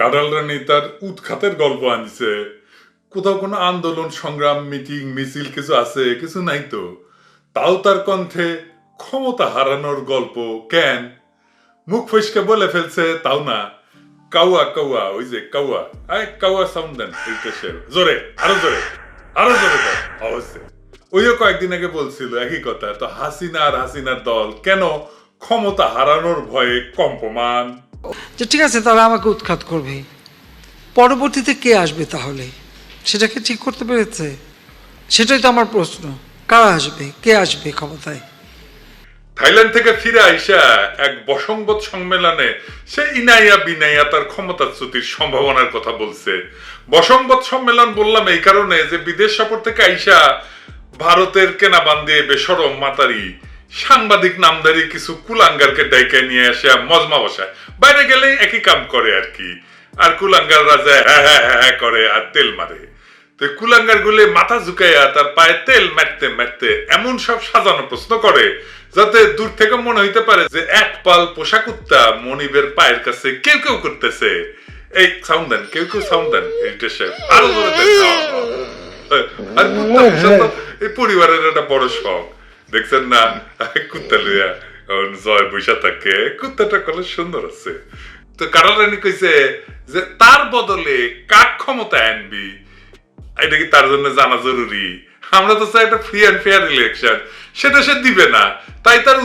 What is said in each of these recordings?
রানী তার উৎখাতের গল্প আনছে। কোথাও কোনো আন্দোলন, সংগ্রাম, মিটিং, মিছিল কিছু আছে, কিছু নাই তো। তাও তার কণ্ঠে ক্ষমতা হারানোর গল্প, কেন? মুখ ফসকে বলে ফেলছে, তাও না। কাউয়া কাউয়া, ওই যে কাউয়া। আয়, কাউয়া সাউন্ড দেন জোরে, আরও জোরে আরও জোরে অবশ্যই। ওইও কয়েকদিন আগে বলছিল, একই কথা, তো হাসিনা আর হাসিনার দল কেন ক্ষমতা হারানোর ভয়ে কম্পমান? যে ঠিক আছে তারা আমাকে উৎখাত করবে। পরবর্তীতে কে আসবে তাহলে? সেটাকে ঠিক করতে পেরেছে? সেটাই তো আমার প্রশ্ন। কারা আসবে? কে আসবে ক্ষমতায়? থাইল্যান্ড থেকে ফিরে আইসা এক বসংবত সম্মেলনে সে ইনাইয়া বিনাইয়া তার ক্ষমতাচ্যুতির সম্ভাবনার কথা বলছে। বসংবত সম্মেলন বললাম এই কারণে যে বিদেশ সফর থেকে আইসা ভারতের কেনা বান্ধে বেসরম মাতারি সাংবাদিক নামধারী কিছু কুলাঙ্গারকে ডাইকে নিয়ে আসে মজমা বসায়। বাইরে গেলেই একই কাম করে আর কি। আর কুলাঙ্গার রাজা হ্যাঁ হ্যাঁ হ্যাঁ হ্যাঁ করে আর তেল মারে। তো কুলাঙ্গার গুলে মাথা ঝুঁকাইয়া তার পায়ে তেল মারতে মারতে এমন সব সাজানো প্রশ্ন করে, যাতে দূর থেকে মনে হইতে পারে যে এক পাল পোশাক উত্তা মনিবের পায়ের কাছে কেউ কেউ করতেছে। এই সাউন্ড দেন, কেউ কেউ সাউন্ড দেন এইটা আরও আর এই পরিবারের একটা বড় শখ। দেখছেন না? কুত্তা লইয়া জয় বৈশা থাকে। কুত্তাটা কলে সুন্দর আছে। তো রানী কইছে যে তার বদলে ক্ষমতা আনবি? এটা কি তার জন্য জানা জরুরি? আমরা তো চাই একটা ফ্রি অ্যান্ড ফেয়ার ইলেকশন সেটা সে দিবে না। তাই তার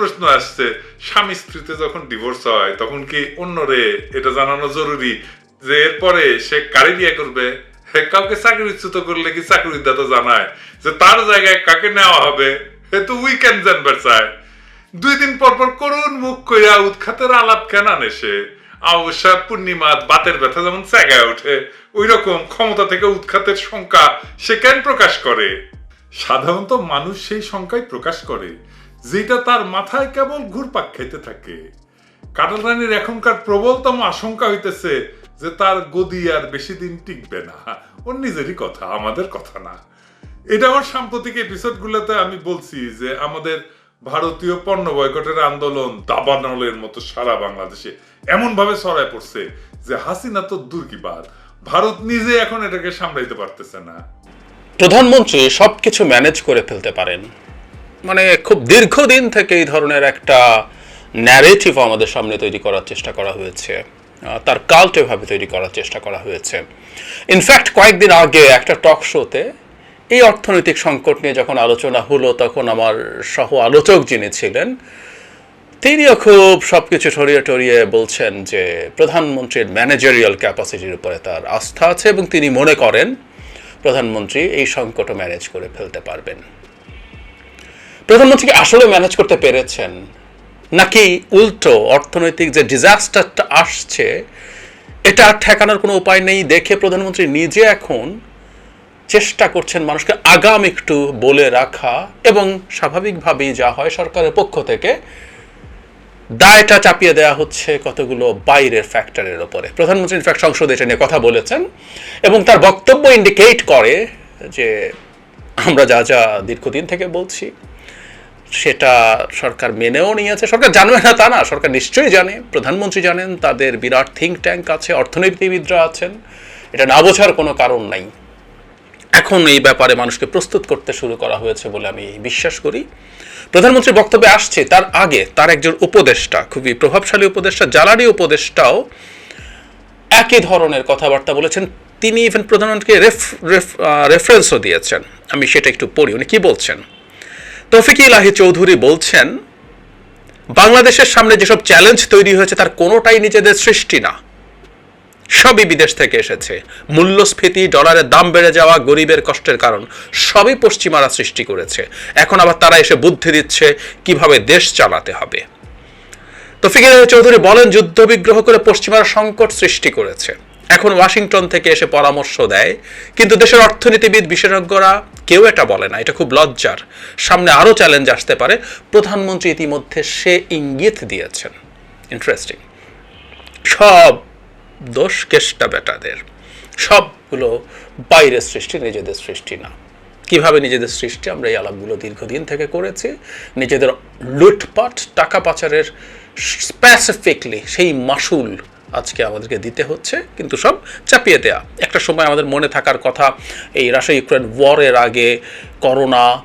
প্রশ্ন আসছে। স্বামী স্ত্রীতে যখন ডিভোর্স হয়, তখন কি অন্যরে এটা জানানো জরুরি? যে এরপরে সে কারে বিয়ে করবে? কাউকে চাকরিচ্যুত করলে কি চাকরিদাতা জানায় যে তার জায়গায় কাকে নেওয়া হবে? উইকেন্ড দুই দিন পর পর করুন মুখ কইরা উৎখাতের আলাপ কেন বাতের ব্যথা যেমন জায়গায় ওঠে ওই রকম ক্ষমতা থেকে উৎখাতের সে কেন প্রকাশ করে? সাধারণত মানুষ সেই শঙ্কাই প্রকাশ করে, যেটা তার মাথায় কেবল ঘুরপাক খেতে থাকে। কাটাল রানীর এখনকার প্রবলতম আশঙ্কা হইতেছে যে তার গদি আর বেশি দিন টিকবে না। ওর নিজেরই কথা, আমাদের কথা না। এটা আমার সাম্প্রতিক এপিসোডগুলোতে আমি বলছি যে আমাদের ভারতীয় পণ্য বয়কটের আন্দোলন দাবানলের মতো সারা বাংলাদেশে এমন ভাবে ছড়ায় পড়ছে যে হাসিনা তো দূর কি বাদ। ভারত নিজে এখন এটাকে সামলাইতে পারতেছে না। প্রধানমন্ত্রী সব কিছু ম্যানেজ করে ফেলতে পারেন। মানে খুব দীর্ঘদিন থেকে এই ধরনের একটা ন্যারেটিভ আমাদের সামনে তৈরি করার চেষ্টা করা হয়েছে। তার কাল্ট এভাবে তৈরি করার চেষ্টা করা হয়েছে। ইনফ্যাক্ট কয়েকদিন আগে একটা টক শোতে এই অর্থনৈতিক সংকট নিয়ে যখন আলোচনা হলো, তখন আমার সহ আলোচক যিনি ছিলেন, তিনিও খুব সব কিছু ছড়িয়ে টড়িয়ে বলছেন যে প্রধানমন্ত্রীর ম্যানেজারিয়াল ক্যাপাসিটির উপরে তার আস্থা আছে এবং তিনি মনে করেন প্রধানমন্ত্রী এই সংকটও ম্যানেজ করে ফেলতে পারবেন। প্রধানমন্ত্রী আসলে ম্যানেজ করতে পেরেছেন? নাকি উল্টো অর্থনৈতিক যে ডিজাস্টারটা আসছে, এটা ঠেকানোর কোনো উপায় নেই দেখে প্রধানমন্ত্রী নিজে এখন চেষ্টা করছেন মানুষকে আগাম একটু বলে রাখা এবং স্বাভাবিকভাবেই যা হয় সরকারের পক্ষ থেকে, দায়টা চাপিয়ে দেওয়া হচ্ছে কতগুলো বাইরের ফ্যাক্টরের ওপরে। প্রধানমন্ত্রী ইনফ্যাক্ট সংসদে এটা নিয়ে কথা বলেছেন এবং তার বক্তব্য ইন্ডিকেট করে যে আমরা যা যা দীর্ঘদিন থেকে বলছি, সেটা সরকার মেনেও নিয়েছে। সরকার জানবে না তা না, সরকার নিশ্চয়ই জানে। প্রধানমন্ত্রী জানেন তাদের বিরাট থিঙ্ক ট্যাঙ্ক আছে, অর্থনীতিবিদরা আছেন। এটা না বোঝার কোনো কারণ নাই। এখন এই ব্যাপারে মানুষকে প্রস্তুত করতে শুরু করা হয়েছে বলে আমি বিশ্বাস করি। প্রধানমন্ত্রীর বক্তব্যে আসছে, তার আগে তার একজন উপদেষ্টা, খুবই প্রভাবশালী উপদেষ্টা, জ্বালানি উপদেষ্টাও একই ধরনের কথাবার্তা বলেছেন। তিনি ইভেন প্রধানমন্ত্রীকে রেফ রেফ রেফারেন্সও দিয়েছেন। আমি সেটা একটু পড়ি, উনি কি বলছেন? তৌফিক ইলাহি চৌধুরী বলছেন, বাংলাদেশের সামনে যেসব চ্যালেঞ্জ তৈরি হয়েছে, তার কোনোটাই নিজেদের সৃষ্টি না। সবই বিদেশ থেকে এসেছে। মূল্যস্ফীতি ডলারের দাম বেড়ে যাওয়া গরিবের কষ্টের কারণ, সবই পশ্চিমারা সৃষ্টি করেছে। এখন আবার তারা এসে বুদ্ধি দিচ্ছে কীভাবে দেশ চালাতে হবে। তফিকুল চৌধুরী বলেন, যুদ্ধ বিগ্রহ করে পশ্চিমারা সংকট সৃষ্টি করেছে। এখন ওয়াশিংটন থেকে এসে পরামর্শ দেয়, কিন্তু দেশের অর্থনীতিবিদ, বিশেষজ্ঞরা কেউ এটা বলে না, এটা খুব লজ্জার। সামনে আরও চ্যালেঞ্জ আসতে পারে। প্রধানমন্ত্রী ইতিমধ্যে সে ইঙ্গিত দিয়েছেন। ইন্টারেস্টিং সব দোষ কেষ্টা বেটাদের। সবগুলো বাইরের সৃষ্টি, নিজেদের সৃষ্টি না। কীভাবে নিজেদের সৃষ্টি? আমরা এই আলাপগুলো দীর্ঘদিন থেকে করেছি। নিজেদের লুটপাট টাকা পাচারের স্পেসিফিকলি সেই মাসুল আজকে আমাদেরকে দিতে হচ্ছে, কিন্তু সব চাপিয়ে দেয়া। একটা সময় আমাদের মনে থাকার কথা, এই রাশিয়া ইউক্রেন ওয়ারের আগে করোনা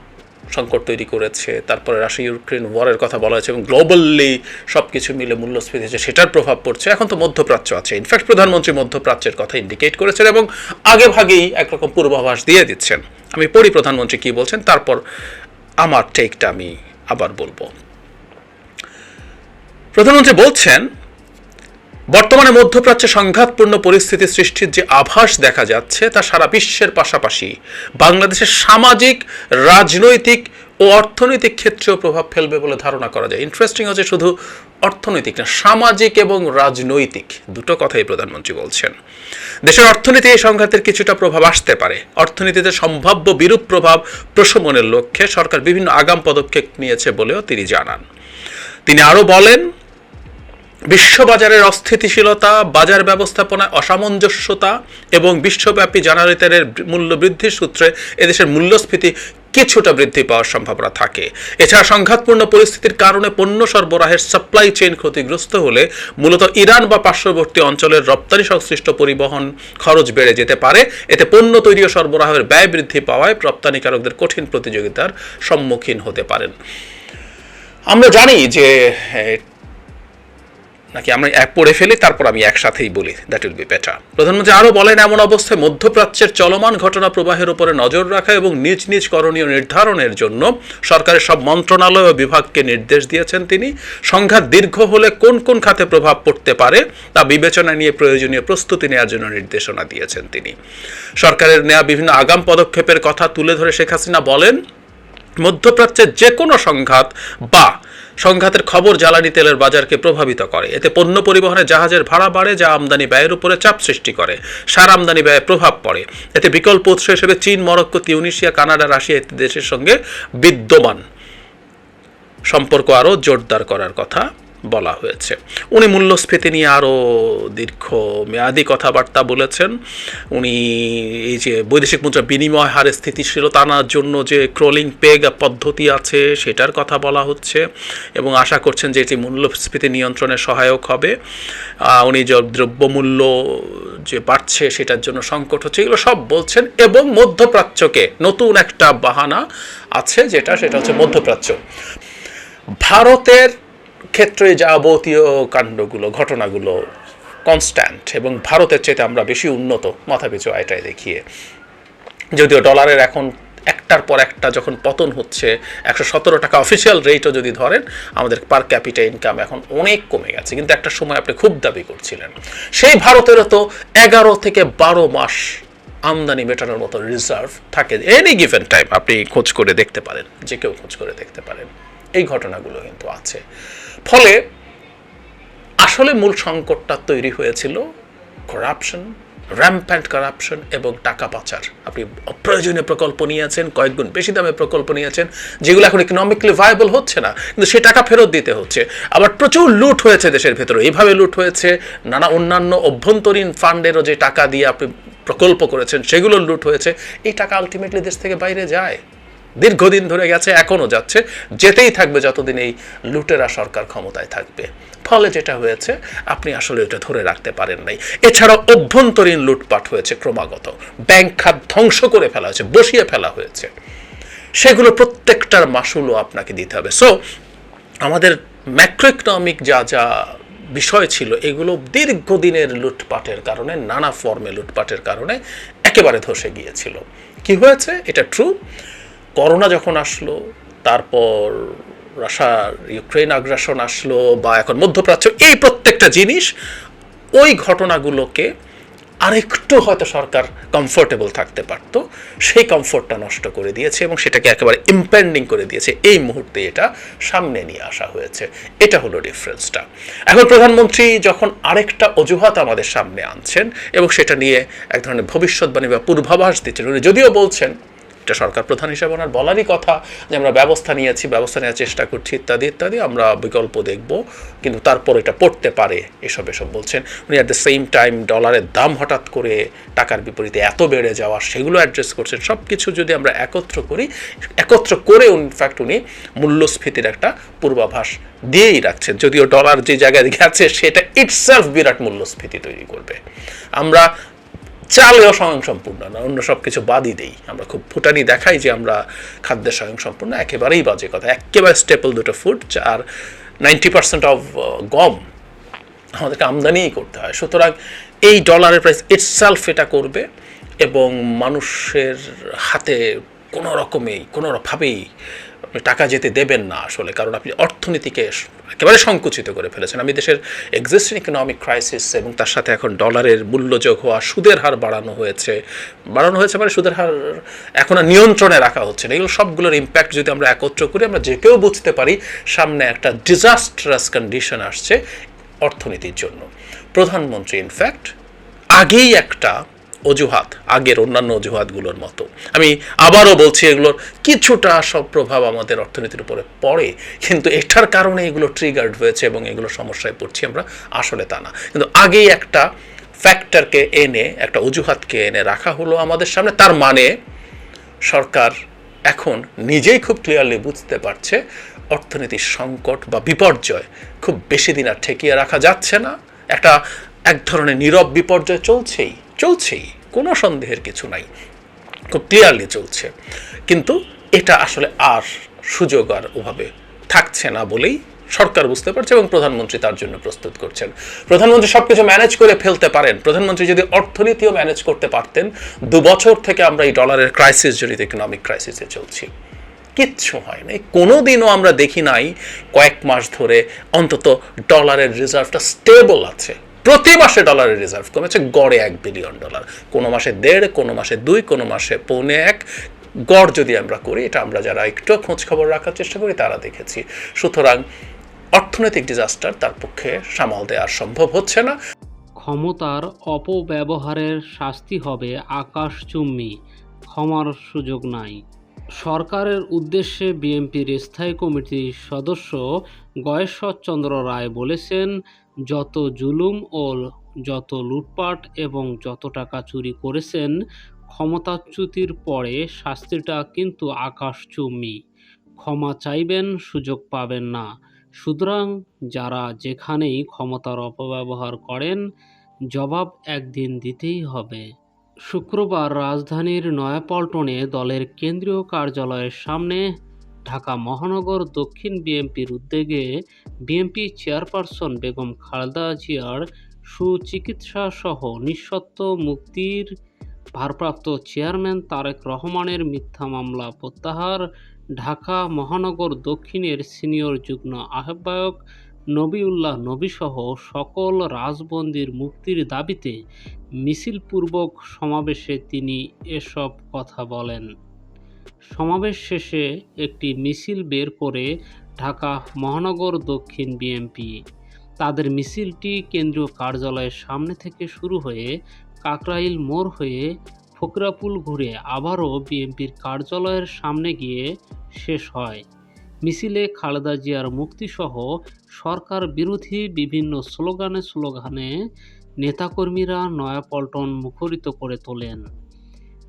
সংকট তৈরি করেছে, তারপরে রাশিয়া ইউক্রেন ওয়ারের কথা বলা হয়েছে এবং গ্লোবালি সব কিছু মিলে মূল্যস্ফীতি যে সেটার প্রভাব পড়ছে। এখন তো মধ্যপ্রাচ্য আছে। ইনফ্যাক্ট প্রধানমন্ত্রী মধ্যপ্রাচ্যের কথা ইন্ডিকেট করেছেন এবং আগে ভাগেই একরকম পূর্বাভাস দিয়ে দিচ্ছেন। আমি পড়ি প্রধানমন্ত্রী কি বলছেন, তারপর আমার টেকটা আমি আবার বলব। প্রধানমন্ত্রী বলছেন বর্তমানে মধ্যপ্রাচ্যে সংঘাতপূর্ণ পরিস্থিতি সৃষ্টির যে আভাস দেখা যাচ্ছে, তা সারা বিশ্বের পাশাপাশি। বাংলাদেশের সামাজিক, রাজনৈতিক ও অর্থনৈতিক ক্ষেত্রেও প্রভাব ফেলবে বলে ধারণা করা যায়। ইন্টারেস্টিং হচ্ছে শুধু অর্থনৈতিক না, সামাজিক এবং রাজনৈতিক দুটো কথাই প্রধানমন্ত্রী বলছেন। দেশের অর্থনীতি এই সংঘাতের কিছুটা প্রভাব আসতে পারে। অর্থনীতিতে সম্ভাব্য বিরূপ প্রভাব প্রশমনের লক্ষ্যে সরকার বিভিন্ন আগাম পদক্ষেপ নিয়েছে বলেও তিনি জানান। তিনি আরও বলেন বিশ্ববাজারের অস্থিতিশীলতা, বাজার ব্যবস্থাপনায় অসামঞ্জস্যতা এবং বিশ্বব্যাপী জেনারেটরের মূল্য বৃদ্ধির সূত্রে এদেশের মূল্যস্ফীতি কিছুটা বৃদ্ধি পাওয়ার সম্ভাবনা থাকে। এছাড়া সংঘাতপূর্ণ পরিস্থিতির কারণে পণ্য সরবরাহের সাপ্লাই চেইন ক্ষতিগ্রস্ত হলে মূলত ইরান বা পার্শ্ববর্তী অঞ্চলের রপ্তানি সংশ্লিষ্ট পরিবহন খরচ বেড়ে যেতে পারে। এতে পণ্য তৈরি ও সরবরাহের ব্যয় বৃদ্ধি পাওয়ায় রপ্তানিকারকদের কঠিন প্রতিযোগিতার সম্মুখীন হতে পারেন। আমরা জানি যে নাকি আমরা এক পড়ে ফেলি, তারপর আমি একসাথেই বলি দ্যাট উইল বি বেটার প্রধানমন্ত্রী আরও বলেন, এমন অবস্থায় মধ্যপ্রাচ্যের চলমান ঘটনা প্রবাহের উপরে নজর রাখা এবং নিজ নিজ করণীয় নির্ধারণের জন্য সরকারের সব মন্ত্রণালয় ও বিভাগকে নির্দেশ দিয়েছেন তিনি। সংঘাত দীর্ঘ হলে কোন কোন খাতে প্রভাব পড়তে পারে তা বিবেচনা নিয়ে প্রয়োজনীয় প্রস্তুতি নেওয়ার জন্য নির্দেশনা দিয়েছেন তিনি। সরকারের নেওয়া বিভিন্ন আগাম পদক্ষেপের কথা তুলে ধরে শেখ হাসিনা বলেন, মধ্যপ্রাচ্যের যে কোনো সংঘাত বা সংঘাতের খবর জ্বালানি তেলের বাজারকে প্রভাবিত করে। এতে পণ্য পরিবহনে জাহাজের ভাড়া বাড়ে, যা আমদানি ব্যয়ের উপরে চাপ সৃষ্টি করে। সার আমদানি ব্যয়ে প্রভাব পড়ে। এতে বিকল্প উৎস হিসেবে চীন, মরক্কো তিউনিশিয়া কানাডা, রাশিয়া ইত্যাদি দেশের সঙ্গে বিদ্যমান। সম্পর্ক আরও জোরদার করার কথা। বলা হয়েছে। উনি মূল্যস্ফীতি নিয়ে আরও দীর্ঘ মেয়াদি কথাবার্তা বলেছেন। উনি এই যে বৈদেশিক মুদ্রা বিনিময় হারে স্থিতিশীলতা আনার জন্য যে ক্রলিং পেগ পদ্ধতি আছে, সেটার কথা বলা হচ্ছে এবং আশা করছেন যে এটি মূল্যস্ফীতি নিয়ন্ত্রণে সহায়ক হবে। উনি যে দ্রব্যমূল্য যে বাড়ছে, সেটার জন্য সংকট হচ্ছে, এগুলো সব বলছেন এবং মধ্যপ্রাচ্যকে নতুন একটা বাহানা আছে যেটা, সেটা হচ্ছে মধ্যপ্রাচ্য। ভারতের ক্ষেত্রে যাবতীয় কাণ্ডগুলো, ঘটনাগুলো কনস্ট্যান্ট এবং ভারতের চেয়ে আমরা বেশি উন্নত মাথাপিছু আয়টায় দেখিয়ে, যদিও ডলারের এখন একটার পর একটা যখন পতন হচ্ছে, একশো সতেরো টাকা অফিসিয়াল রেটও যদি ধরেন, আমাদের পার ক্যাপিটা ইনকাম এখন অনেক কমে গেছে। কিন্তু একটা সময় আপনি খুব দাবি করছিলেন। সেই ভারতেরও তো এগারো থেকে বারো মাস আমদানি মেটানোর মতো রিজার্ভ থাকে এনি গিভেন টাইম আপনি খোঁজ করে দেখতে পারেন, যে কেউ খোঁজ করে দেখতে পারেন। এই ঘটনাগুলো কিন্তু আছে। ফলে আসলে মূল সংকটটা তৈরি হয়েছিল করাপশন র্যাম্প্যান্ট করাপশন এবং টাকা পাচার। আপনি অপ্রয়োজনীয় প্রকল্প নিয়েছেন, কয়েকগুণ বেশি দামে প্রকল্প নিয়েছেন, যেগুলো এখন ইকোনমিকলি ভায়াবল হচ্ছে না, কিন্তু সে টাকা ফেরত দিতে হচ্ছে। আবার প্রচুর লুট হয়েছে দেশের ভেতরে। এইভাবে লুট হয়েছে, নানা অন্যান্য অভ্যন্তরীণ ফান্ডেরও যে টাকা দিয়ে আপনি প্রকল্প করেছেন সেগুলো লুট হয়েছে। এই টাকা আলটিমেটলি দেশ থেকে বাইরে যায়। দীর্ঘদিন ধরে গেছে, এখনও যাচ্ছে। যেতেই থাকবে যতদিন এই লুটেরা সরকার ক্ষমতায় থাকবে। ফলে যেটা হয়েছে, আপনি আসলে এটা ধরে রাখতে পারেন নাই। এছাড়া অভ্যন্তরীণ লুটপাট হয়েছে ক্রমাগত। ব্যাংক খাত ধ্বংস করে ফেলা হয়েছে, বসিয়ে ফেলা হয়েছে। সেগুলো প্রত্যেকটার মাসুলও আপনাকে দিতে হবে। সো আমাদের ম্যাক্রো ইকোনমিক যা যা বিষয় ছিল, এগুলো দীর্ঘদিনের লুটপাটের কারণে, নানা ফর্মে লুটপাটের কারণে একেবারে ধসে গিয়েছিল। কি হয়েছে? এটা ট্রু করোনা যখন আসলো, তারপর রাশিয়ার ইউক্রেন আগ্রাসন আসলো বা এখন মধ্যপ্রাচ্য, এই প্রত্যেকটা জিনিস, ওই ঘটনাগুলোকে আরেকটু হয়তো সরকার কমফোর্টেবল থাকতে পারতো। সেই কমফোর্টটা নষ্ট করে দিয়েছে এবং সেটাকে একেবারে ইম্পেন্ডিং করে দিয়েছে। এই মুহূর্তে এটা সামনে নিয়ে আসা হয়েছে। এটা হলো ডিফারেন্সটা এখন প্রধানমন্ত্রী যখন আরেকটা অজুহাত আমাদের সামনে আনছেন এবং সেটা নিয়ে এক ধরনের ভবিষ্যৎবাণী বা পূর্বাভাস দিচ্ছেন, উনি যদিও বলছেন এটা সরকার প্রধান হিসেবে ওনার বলারই কথা যে আমরা ব্যবস্থা নিয়েছি, ব্যবস্থা নেওয়ার চেষ্টা করছি ইত্যাদি ইত্যাদি, আমরা বিকল্প দেখব। কিন্তু তারপর এটা পড়তে পারে, এসব এসব বলছেন। উনি অ্যাট দ্য সেম টাইম ডলারের দাম হঠাৎ করে টাকার বিপরীতে এত বেড়ে যাওয়া, সেগুলো অ্যাড্রেস করছেন। সব কিছু যদি আমরা একত্র করি, একত্র করে ইনফ্যাক্ট উনি মূল্যস্ফীতির একটা পূর্বাভাস দিয়েই রাখছেন। যদিও ডলার যে জায়গায় গেছে, সেটা ইটসেলফ বিরাট মূল্যস্ফীতি তৈরি করবে। আমরা চালেও স্বয়ংসম্পূর্ণ না, অন্য সব কিছু বাদই দেই। আমরা খুব ফুটানি দেখাই যে আমরা খাদ্যে স্বয়ংসম্পূর্ণ, একেবারেই বাজে কথা। একেবারে স্টেপল দুটো ফুড আর নাইনটি পার্সেন্ট অফ গম আমাদেরকে আমদানিই করতে হয়। সুতরাং এই ডলারের প্রাইস ইটসেলফ এটা করবে এবং মানুষের হাতে কোনো রকমেই কোনো ভাবেই আপনি টাকা যেতে দেবেন না আসলে, কারণ আপনি অর্থনীতিকে একেবারে সংকুচিত করে ফেলেছেন। আমি দেশের এক্সিস্টিং ইকোনমিক ক্রাইসিস এবং তার সাথে এখন ডলারের মূল্যযোগ হওয়া, সুদের হার বাড়ানো হয়েছে। বাড়ানো হয়েছে মানে সুদের হার এখন আর নিয়ন্ত্রণে রাখা হচ্ছে না। এগুলো সবগুলোর ইম্প্যাক্ট যদি আমরা একত্র করি, আমরা যে কেউ বুঝতে পারি, সামনে একটা ডিজাস্ট্রাস কন্ডিশন আসছে অর্থনীতির জন্য। প্রধানমন্ত্রী ইনফ্যাক্ট আগেই একটা অজুহাত, আগের অন্যান্য অজুহাতগুলোর মতো। আমি আবারও বলছি, এগুলোর কিছুটা সব প্রভাব আমাদের অর্থনীতির উপরে পড়ে, কিন্তু এটার কারণে এগুলো ট্রিগার্ড হয়েছে এবং এগুলো সমস্যায় পড়ছি আমরা, আসলে তা না। কিন্তু আগেই একটা ফ্যাক্টরকে এনে, একটা অজুহাতকে এনে রাখা হলো আমাদের সামনে, তার মানে সরকার এখন নিজেই খুব ক্লিয়ারলি বুঝতে পারছে, অর্থনীতির সংকট বা বিপর্যয় খুব বেশি দিন আর ঠেকিয়ে রাখা যাচ্ছে না। একটা, এক ধরনের নীরব বিপর্যয় চলছেই। চলছেই, কোনো সন্দেহের কিছু নাই। খুব ক্লিয়ারলি চলছে। কিন্তু এটা আসলে আর সুযোগ আর ওভাবে থাকছে না বলেই সরকার বুঝতে পারছে এবং প্রধানমন্ত্রী তার জন্য প্রস্তুত করছেন। প্রধানমন্ত্রী সব কিছু ম্যানেজ করে ফেলতে পারেন। প্রধানমন্ত্রী যদি অর্থনীতিও ম্যানেজ করতে পারতেন, দু বছর থেকে আমরা এই ডলারের ক্রাইসিস জড়িত ইকোনমিক ক্রাইসিসে চলছি। কিচ্ছু হয় নাই। কোনো দিনও আমরা দেখি নাই কয়েক মাস ধরে অন্তত ডলারের রিজার্ভটা স্টেবল আছে। প্রতি মাসে ডলারের রিজার্ভ কমেছে, গড়ে এক বিলিয়ন ডলার কোনো মাসে দেড়, কোনো মাসে দুই, কোনো মাসে পৌনে এক। গড় যদি আমরা করি, এটা আমরা যারা একটু খোঁজ খবর রাখার চেষ্টা করি, তারা দেখেছি। সুতরাং অর্থনৈতিক ডিজাস্টার তার পক্ষে সামাল দেওয়া সম্ভব হচ্ছে না। ক্ষমতার অপব্যবহারের শাস্তি হবে আকাশচুম্বী ক্ষমার সুযোগ নাই। সরকারের উদ্দেশ্যে বিএনপির স্থায়ী কমিটির সদস্য গয়েশ্বরচন্দ্র রায় বলেছেন যত জুলুম ও যত লুটপাট এবং যত টাকা চুরি করেছেন, ক্ষমতাচ্যুতির পরে শাস্তিটা কিন্তু আকাশচুম্বী। ক্ষমা চাইবেন, সুযোগ পাবেন না। সুতরাং যারা যেখানেই ক্ষমতার অপব্যবহার করেন, জবাব একদিন দিতেই হবে। শুক্রবার রাজধানীর নয়াপল্টনে দলের কেন্দ্রীয় কার্যালয়ের সামনে ঢাকা মহানগর দক্ষিণ বিএনপির উদ্যোগে বিএনপি চেয়ারপারসন বেগম খালেদা জিয়ার সুচিকিৎসা সহ নিঃশর্ত মুক্তির ভারপ্রাপ্ত চেয়ারম্যান তারেক রহমানের মিথ্যা মামলা প্রত্যাহার, ঢাকা মহানগর দক্ষিণের সিনিয়র যুগ্ম আহ্বায়ক নবিউল্লাহ নবীসহ সকল রাজবন্দির মুক্তির দাবিতে মিছিলপূর্বক সমাবেশে তিনি এসব কথা বলেন। সমাবেশ শেষে একটি মিছিল বের করে ঢাকা মহানগর দক্ষিণ বিএনপি তাদের মিছিলটি কেন্দ্রীয় কার্যালয়ের সামনে থেকে শুরু হয়ে কাকরাইল মোড় হয়ে ফকরাপুল ঘুরে আবারও বিএনপির কার্যালয়ের সামনে গিয়ে শেষ হয়। মিছিলে খালেদা জিয়ার মুক্তিসহ সরকার বিরোধী বিভিন্ন স্লোগানে স্লোগানে নেতাকর্মীরা নয়াপল্টন মুখরিত করে তোলেন।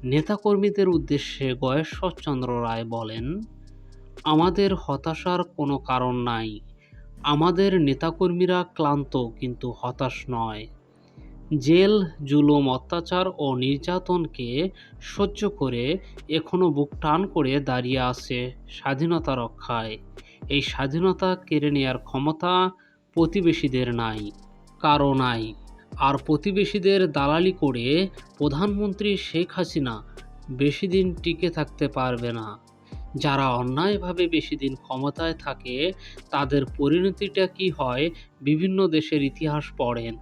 নেতাকর্মীদের উদ্দেশ্যে গয়েশ্বরচন্দ্র রায় বলেন, আমাদের হতাশার কোনো কারণ নাই। আমাদের নেতাকর্মীরা ক্লান্ত কিন্তু হতাশ নয়। জেল, জুলুম, অত্যাচার ও নির্যাতনকে সহ্য করে এখনও বুক টান করে দাঁড়িয়ে আছে স্বাধীনতা রক্ষায়। এই স্বাধীনতা কেড়ে নেয়ার ক্ষমতা প্রতিবেশীদের নাই কারও নাই। আর প্রতিবেশীদের দালালি করে প্রধানমন্ত্রী শেখ হাসিনা বেশি দিন টিকে থাকতে পারবে না। যারা অন্যায়ভাবে বেশি দিন ক্ষমতায় থাকে, তাদের পরিণতিটা কি হয় বিভিন্ন দেশের ইতিহাস পড়েন।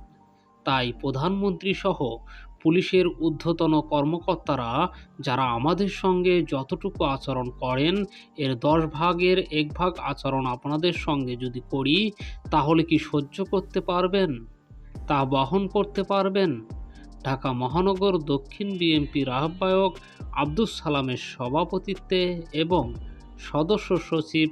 তাই প্রধানমন্ত্রী সহ পুলিশের ঊর্ধ্বতন কর্মকর্তারা, যারা আমাদের সঙ্গে যতটুকু আচরণ করেন, এর দশ ভাগের এক ভাগ আচরণ আপনাদের সঙ্গে যদি করি, তাহলে কি সহ্য করতে পারবেন? তা বহন করতে পারবেন। ঢাকা মহানগর দক্ষিণ বিএনপির আহ্বায়ক আব্দুস সালামের সভাপতিত্বে এবং সদস্য সচিব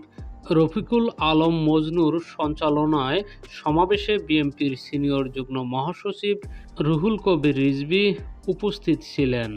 রফিকুল আলম মজনুর সঞ্চালনায় সমাবেশে বিএনপির সিনিয়র যুগ্ম মহাসচিব রুহুল কবির রিজভী উপস্থিত ছিলেন।